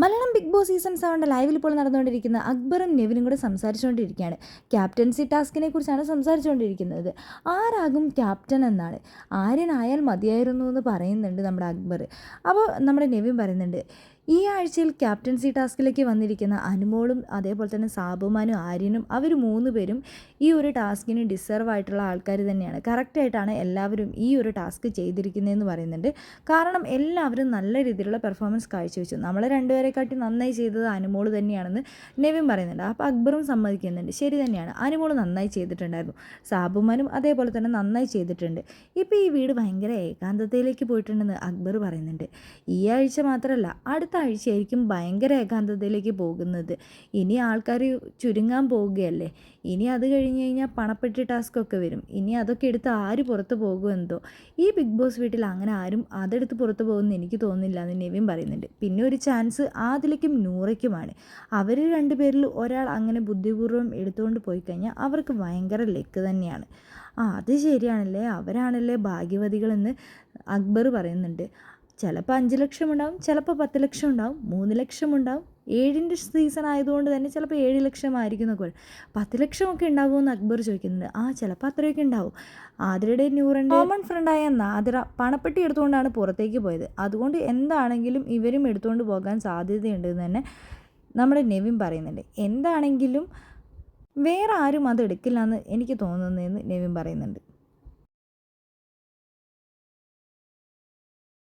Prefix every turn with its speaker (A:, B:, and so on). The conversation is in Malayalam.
A: മലയാളം ബിഗ് ബോസ് സീസൺ സെവന്റെ ലൈവിൽ ഇപ്പോൾ നടന്നുകൊണ്ടിരിക്കുന്ന അക്ബറും നെവിനും കൂടെ സംസാരിച്ചുകൊണ്ടിരിക്കുകയാണ്. ക്യാപ്റ്റൻസി ടാസ്കിനെ കുറിച്ചാണ് സംസാരിച്ചുകൊണ്ടിരിക്കുന്നത്. ആരാകും ക്യാപ്റ്റൻ എന്നാണ്? ആര്യനായാൽ മതിയായിരുന്നു എന്ന് പറയുന്നുണ്ട് നമ്മുടെ അക്ബർ. അപ്പോൾ നമ്മുടെ നെവിൻ പറയുന്നുണ്ട് ഈ ആഴ്ചയിൽ ക്യാപ്റ്റൻസി ടാസ്കിലേക്ക് വന്നിരിക്കുന്ന അനുമോളും അതേപോലെ തന്നെ സാബുമാനും ആര്യനും അവർ മൂന്ന് പേരും ഈ ഒരു ടാസ്കിന് ഡിസേർവ് ആയിട്ടുള്ള ആൾക്കാർ തന്നെയാണ്. കറക്റ്റായിട്ടാണ് എല്ലാവരും ഈ ഒരു ടാസ്ക് ചെയ്തിരിക്കുന്നതെന്ന് പറയുന്നുണ്ട്. കാരണം എല്ലാവരും നല്ല രീതിയിലുള്ള പെർഫോമൻസ് കാഴ്ചവെച്ചു. നമ്മളെ രണ്ടുപേരെക്കാട്ടി നന്നായി ചെയ്തത് അനുമോൾ തന്നെയാണെന്ന് നെവിൻ പറയുന്നുണ്ട്. അപ്പോൾ അക്ബറും സമ്മതിക്കുന്നുണ്ട്. ശരി തന്നെയാണ്. അനുമോൾ നന്നായി ചെയ്തിട്ടുണ്ടായിരുന്നു. സാബുമാനും അതേപോലെ തന്നെ നന്നായി ചെയ്തിട്ടുണ്ട്. ഇപ്പോൾ ഈ വീട് ഭയങ്കര ഏകാന്തതയിലേക്ക് പോയിട്ടുണ്ടെന്ന് അക്ബർ പറയുന്നുണ്ട്. ഈ ആഴ്ച മാത്രമല്ല അടുത്ത ആഴ്ചയായിരിക്കും ഭയങ്കര ഏകാന്തതയിലേക്ക് പോകുന്നത്. ഇനി ആൾക്കാർ ചുരുങ്ങാൻ പോവുകയല്ലേ? ഇനി അത് കഴിഞ്ഞ് കഴിഞ്ഞാൽ പണപ്പെട്ടി ടാസ്ക് ഒക്കെ വരും. ഇനി അതൊക്കെ എടുത്ത് ആര് പുറത്ത് പോകുമെന്തോ ഈ ബിഗ് ബോസ് വീട്ടിൽ അങ്ങനെ ആരും അതെടുത്ത് പുറത്ത് പോകുമെന്ന് എനിക്ക് തോന്നുന്നില്ല എന്ന് നെവിൻ പറയുന്നുണ്ട്. പിന്നെ ഒരു ചാൻസ് ആദിലേക്കും നൂറയ്ക്കുമാണ്. അവർ രണ്ടുപേരിൽ ഒരാൾ അങ്ങനെ ബുദ്ധിപൂർവം എടുത്തുകൊണ്ട് പോയി കഴിഞ്ഞാൽ അവർക്ക് ഭയങ്കര ലെക്ക് തന്നെയാണ്. ആ അത് ശരിയാണല്ലേ? അവരാണല്ലേ ഭാഗ്യവതികളെന്ന് അക്ബർ പറയുന്നുണ്ട്. ചിലപ്പോൾ അഞ്ച് ലക്ഷം ഉണ്ടാവും ചിലപ്പോൾ പത്ത് ലക്ഷം ഉണ്ടാവും മൂന്ന് ലക്ഷം ഉണ്ടാവും ഏഴിന്റെ സീസൺ ആയതുകൊണ്ട് തന്നെ ചിലപ്പോൾ ഏഴ് ലക്ഷം ആയിരിക്കും എന്നൊക്കെ പറയും പത്ത് ലക്ഷമൊക്കെ ഉണ്ടാവുമെന്ന് അക്ബർ ചോദിക്കുന്നുണ്ട്. ആ ചിലപ്പോൾ അത്രയൊക്കെ ഉണ്ടാവും. ആതിരയുടെ ന്യൂറന്റെ കോമൺ ഫ്രണ്ടായ നാദിറ പണപ്പെട്ടി എടുത്തുകൊണ്ടാണ് പുറത്തേക്ക് പോയത്. അതുകൊണ്ട് എന്താണെങ്കിലും ഇവരും എടുത്തുകൊണ്ട് പോകാൻ സാധ്യതയുണ്ടെന്ന് തന്നെ നമ്മുടെ നെവിൻ പറയുന്നുണ്ട്. എന്താണെങ്കിലും വേറെ ആരും അത് എടുക്കില്ല എന്ന് എനിക്ക് തോന്നുന്നതെന്ന് നെവിൻ പറയുന്നുണ്ട്.